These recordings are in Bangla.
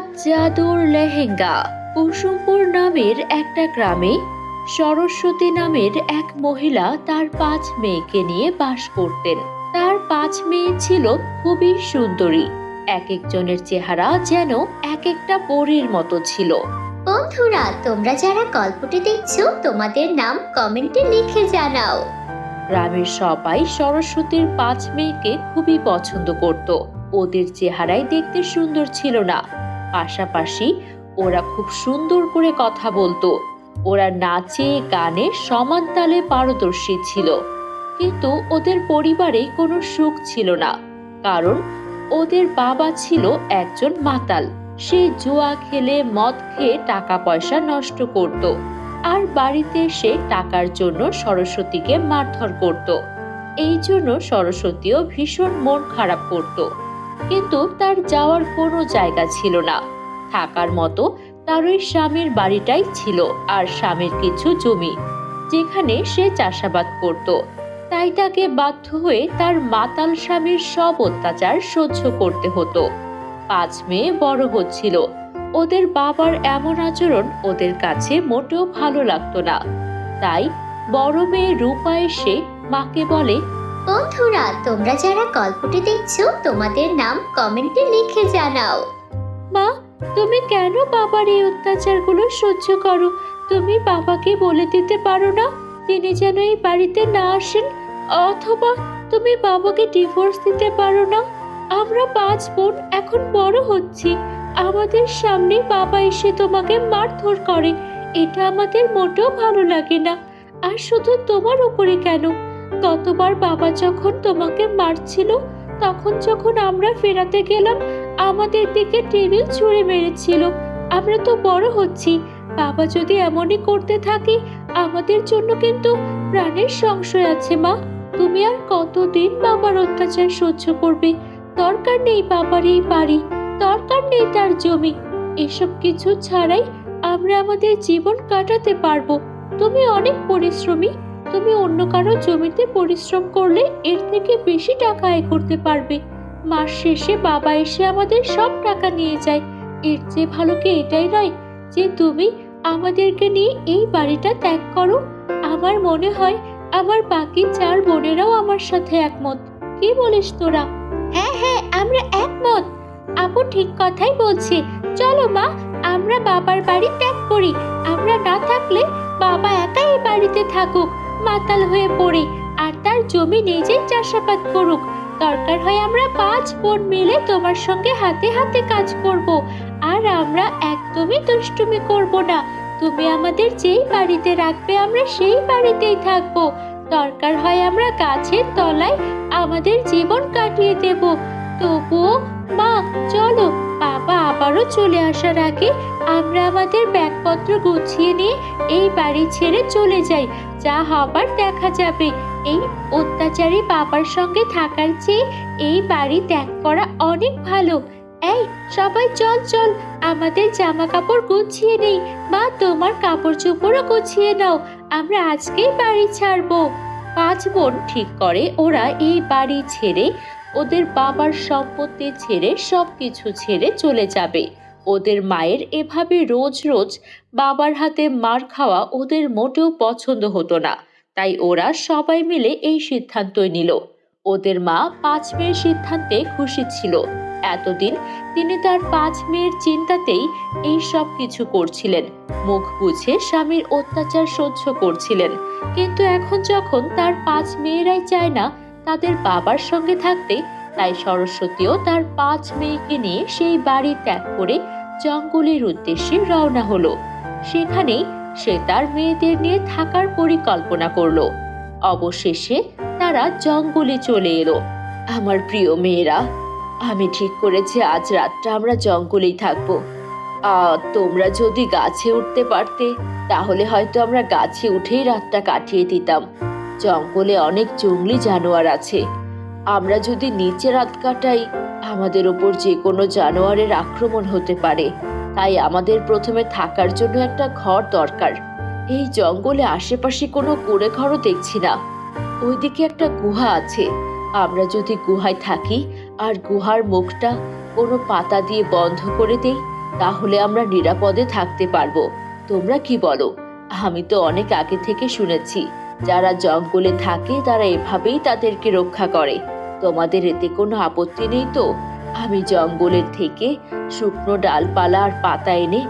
জাদুর লেহেঙ্গা কুসুমপুর নামের একটা গ্রামে সরস্বতী নামের এক মহিলা তার পাঁচ মেয়েকে নিয়ে বাস করতেন। তার পাঁচ মেয়ে ছিল খুবই সুন্দরী। এক একজনের চেহারা যেন এক একটা পরীর মতো ছিল। বন্ধুরা তোমরা যারা গল্পটি দেখছ তোমাদের নাম কমেন্টে লিখে জানাও। গ্রামের সবাই সরস্বতীর পাঁচ মেয়েকে খুবই পছন্দ করত। ওদের চেহারাই দেখতে সুন্দর ছিল না। পাশাপাশি ওরা খুব সুন্দর করে কথা বলতো। ওরা নাচে, গানে সমান তালে পারদর্শী ছিল। কিন্তু ওদের পরিবারে কোনো সুখ ছিল না। কারণ ওদের বাবা ছিল একজন মাতাল। সে জুয়া খেলে, মদ খেয়ে টাকা পয়সা নষ্ট করত। আর বাড়িতে এসে টাকার জন্য সরস্বতীকে মারধর করত। এই জন্য সরস্বতীও ভীষণ মন খারাপ করত। কিন্তু তার যাওয়ার কোনো জায়গা ছিল না। থাকার মতো তার ওই স্বামীর বাড়িটাই ছিল আর স্বামীর কিছু জমি যেখানে সে চাষাবাদ করত। তাই তাকে বাধ্য হয়ে তার মাতাল স্বামীর সব অত্যাচার সহ্য করতে হতো। পাঁচ মেয়ে বড় হচ্ছিল। ওদের বাবার এমন আচরণ ওদের কাছে মোটেও ভালো লাগতো না। তাই বড় মেয়ে রূপা এসে মাকে বলে বন্ধুরা তোমরা যারা গল্পটি দেখছ তোমাদের নাম কমেন্টে লিখে জানাও। মা তুমি কেন বাবার এই অত্যাচারগুলো সহ্য করো? তুমি বাবাকে বলে দিতে পারো না? তিনি যেন এই বাড়িতে না আসেন, অথবা তুমি বাবাকে ডিভোর্স দিতে পারো না? আমরা পাঁচ বোন এখন বড় হচ্ছি। আমাদের সামনে বাবা এসে তোমাকে মারধর করে। এটা আমাদের মোটেও ভালো লাগে না। আর শুধু তোমার উপরে কেন? গতবার বাবা যখন তোমাকে মারছিল, তখন যখন আমরা ফেরাতে গেলাম আমাদের দিকে টেবিল ছুঁড়ে মেরেছিল। আমরা তো বড় হচ্ছি। বাবা যদি এমনই করতে থাকে, আমাদের জন্য কিন্তু প্রাণের সংশয় আছে, মা। তুমি আর কতদিন বাবার অত্যাচার সহ্য করবে? দরকার নেই বাবার এই বাড়ি। দরকার নেই তার জমি। এসব কিছু ছাড়াই আমরা আমাদের জীবন কাটাতে পারব। তুমি অনেক পরিশ্রমী। তুমি অন্য কারও জমিতে পরিশ্রম করলে এর থেকে বেশি টাকা আয় করতে পারবে। মাস শেষে বাবা এসে আমাদের সব টাকা নিয়ে যায়। এর চেয়ে ভালো কি এটাই নয় যে তুমি আমাদেরকে নিয়ে এই বাড়িটা ত্যাগ করো? আমার মনে হয় আমার বাকি চার বোনেরাও আমার সাথে একমত। কি বলিস তোরা? হ্যাঁ হ্যাঁ আমরা একমত। আপু ঠিক কথাই বলছে। চলো মা আমরা বাবার বাড়ি ত্যাগ করি। আমরা না থাকলে বাবা একাই বাড়িতে থাকুক মাতাল হয়ে পড়ে। আর তার জমি নিজেই চাষাবাদ করুক। দরকার হয় আমরা পাঁচ বোন মিলে তোমার সঙ্গে হাতে হাতে কাজ করব। আর আমরা একদমই দুষ্টুমি করব না। তুমি আমাদের যেই বাড়িতে রাখবে, আমরা সেই বাড়িতেই থাকব। দরকার হয় আমরা গাছের তলায় আমাদের জীবন কাটিয়ে দেব। তবুও, মা, চলো, বাবা আবারও চলে আসার আগে আমরা আমাদের ব্যাগপত্র গুছিয়ে নিয়ে এই বাড়ি ছেড়ে চলে যাই। যা হবার দেখা যাবে। এই অত্যাচারী বাবার সঙ্গে থাকার চেয়ে এই বাড়ি ত্যাগ করা অনেক ভালো। এই, সবাই চল চল, আমাদের জামা কাপড় গুছিয়ে নেই। বা তোমার কাপড় চোপড়ও গুছিয়ে নাও। আমরা আজকেই বাড়ি ছাড়বো। পাঁচ বোন ঠিক করে ওরা এই বাড়ি ছেড়ে ওদের বাবার সম্পত্তি ছেড়ে সব কিছু ছেড়ে চলে যাবে। ওদের মায়ের এভাবে রোজ রোজ বাবার হাতে মার খাওয়া ওদের মোটেও পছন্দ হতো না। তাই ওরা সবাই মিলে এই সিদ্ধান্তই নিল। ওদের মা পাঁচ মেয়ের সিদ্ধান্তে খুশি ছিল। এতদিন তিনি তার পাঁচ মেয়ের চিন্তাতেই এই সব কিছু করছিলেন। মুখ বুঝে স্বামীর অত্যাচার সহ্য করছিলেন। কিন্তু এখন যখন তার পাঁচ মেয়েরাই চায় না তাদের বাবার সঙ্গে থাকতে, তাই সরস্বতীও তার পাঁচ মেয়েকে নিয়ে সেই বাড়ি ত্যাগ করে জঙ্গলের উদ্দেশ্যে রওনা হলো। সেখানেই সে তার মেয়েদের নিয়ে থাকার পরিকল্পনা করল। অবশেষে তারা জঙ্গলে চলে এলো। আমার প্রিয় মেয়েরা, আমি ঠিক করেছি, আজ রাতটা আমরা জঙ্গলেই থাকব। তোমরা যদি গাছে উঠতে পারতে, তাহলে হয়তো আমরা গাছে উঠেই রাতটা কাটিয়ে দিতাম। জঙ্গলে অনেক জঙ্গলি জানোয়ার আছে। আমরা যদি নিচে রাত কাটাই, আমাদের ওপর যে কোনো জানোয়ারের আক্রমণ হতে পারে। তাই আমাদের প্রথমে থাকার জন্য একটা ঘর দরকার। এই জঙ্গলে আশেপাশে কোনো কুড়ে ঘরও দেখছি না। ওইদিকে একটা গুহা আছে। আমরা যদি গুহায় থাকি আর গুহার মুখটা কোনো পাতা দিয়ে বন্ধ করে দেই, তাহলে আমরা নিরাপদে থাকতে পারব। তোমরা কি বলো? আমি তো অনেক আগে থেকে শুনেছি, যারা জঙ্গলে থাকে তারা এভাবেই তাদেরকে রক্ষা করে। তোমাদের এতে কোনো আপত্তি নেই তো? আমি জঙ্গলের থেকে শুকনো ডালপালা আর পাতা এনে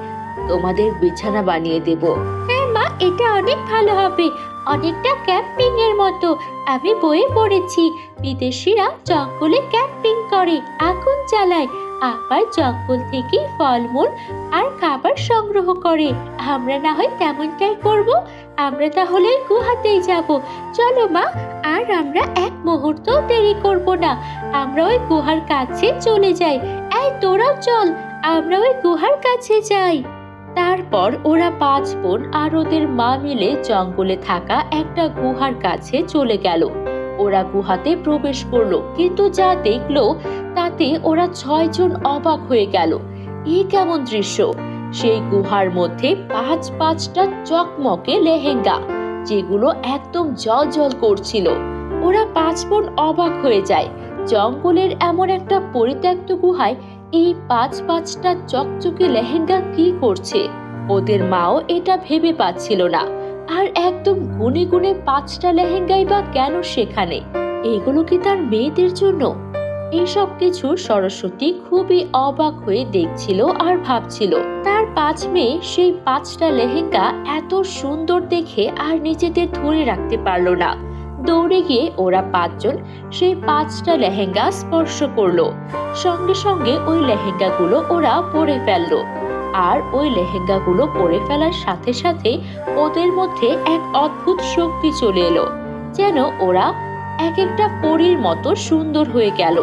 তোমাদের বিছানা বানিয়ে দেব। হ্যাঁ মা, এটা অনেক ভালো হবে। অনেকটা ক্যাম্পিং এর মতো। আমি বইয়ে পড়েছি। বিদেশিরা জঙ্গলে ক্যাম্পিং করে, আগুন জ্বালায়। আবার জঙ্গল থেকে ফলমূল আর খাবার সংগ্রহ করে। আমরা না হয় তেমনটাই করব। আমরা তাহলে গুহাতেই যাব। চলো মা, আর আমরা এক মুহূর্ত দেরি করব না। আমরা ওই গুহার কাছে চলে যাই। এই তোরাও চল, আমরা ওই গুহার কাছে যাই। তারপর ওরা পাঁচ বোন আর ওদের মা মিলে জঙ্গলে থাকা একটা গুহার কাছে চলে গেল। ওরা গুহাতে প্রবেশ করল, কিন্তু যা দেখল তাতে ওরা ছয়জন অবাক হয়ে গেল। এই কেমন দৃশ্য? সেই গুহার মধ্যে পাঁচ পাঁচটা চকমকে লেহেঙ্গা, যেগুলো একদম জল জল করছিল। ওরা পাঁচ বোন অবাক হয়ে যায়। জঙ্গলের এমন একটা পরিত্যক্ত গুহায় এই পাঁচ পাঁচটা চকচকে লেহেঙ্গা কি করছে? ওদের মাও এটা ভেবে পাচ্ছিল না। আর একদম গুনে গুনে পাঁচটা লেহেঙ্গাই বা কেন সেখানে? এগুলো কি তার মেয়েদের জন্য? এইসব কিছু সরস্বতী খুবই অবাক হয়ে দেখছিল আর ভাবছিল, তার পাঁচ মেয়ে সেই পাঁচটা লেহেঙ্গা এত সুন্দর দেখে আর নিজেদের ধরে রাখতে পারল না। দৌড়ে গিয়ে ওরা পাঁচজন সেই পাঁচটা লেহেঙ্গা স্পর্শ করল। সঙ্গে সঙ্গে ওই লেহেঙ্গাগুলো ওরা পরে ফেলল। আর ওই লেহেঙ্গাগুলো পরে ফেলার সাথে সাথে ওদের মধ্যে এক অদ্ভুত শক্তি চলে এলো, যেন ওরা এক একটা পরীর মতো সুন্দর হয়ে গেল।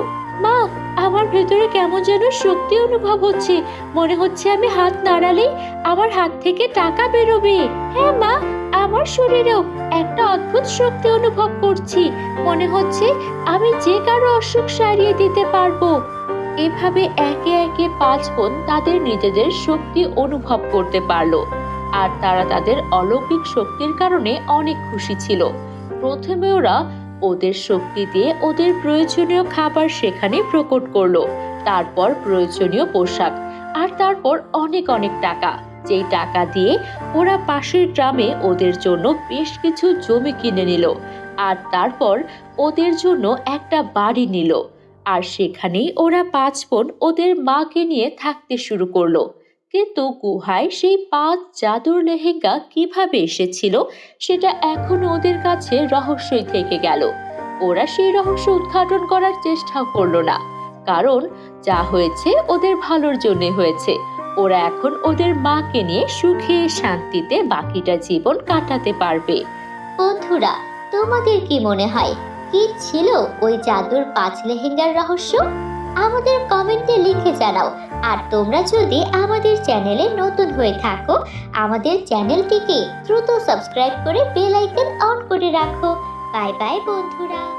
মা, আমার ভেতরে কেমন যেন শক্তি অনুভব হচ্ছে। মনে হচ্ছে আমি হাত নাড়ালেই আমার হাত থেকে টাকা বেরোবে। হ্যাঁ মা আমার শরীরেও একটা অদ্ভুত শক্তি অনুভব করছি। মনে হচ্ছে আমি যে কারও অসুখ সারিয়ে দিতে পারব। এভাবে একে একে পাঁচ বোন তাদের নিজেদের শক্তি অনুভব করতে পারল। আর তারা তাদের অলৌকিক শক্তির কারণে অনেক খুশি ছিল। প্রথমে ওরা ওদের শক্তি দিয়ে ওদের প্রয়োজনীয় খাবার সেখানে প্রকট করল। তারপর প্রয়োজনীয় পোশাক, আর তারপর অনেক অনেক টাকা। যেই টাকা দিয়ে ওরা পাশের গ্রামে ওদের জন্য বেশ কিছু জমি কিনে নিল আর তারপর ওদের জন্য একটা বাড়ি নিল। আর সেখানেই ওরা পাঁচ বোন ওদের মাকে নিয়ে থাকতে শুরু করল। কিন্তু গুহায় সেই পাঁচ জাদুর লেহেঙ্গা কীভাবে এসেছিল সেটা এখনও ওদের কাছে রহস্যই থেকে গেল। ওরা সেই রহস্য উদ্ঘাটন করার চেষ্টা করল না। কারণ যা হয়েছে ওদের ভালোর জন্য হয়েছে। ওরা এখন ওদের মাকে নিয়ে সুখে শান্তিতে বাকিটা জীবন কাটাতে পারবে। বন্ধুরা, তোমাদের কি মনে হয়, কি ছিল ওই জাদুর পাঁচ লেহেঙ্গার রহস্য? আমাদের কমেন্টে লিখে জানাও। আর তোমরা যদি আমাদের চ্যানেলে নতুন হয়ে থাকো, আমাদের চ্যানেলটিকে দ্রুত সাবস্ক্রাইব করে বেল আইকন অন করে রাখো। বাই বাই বন্ধুরা।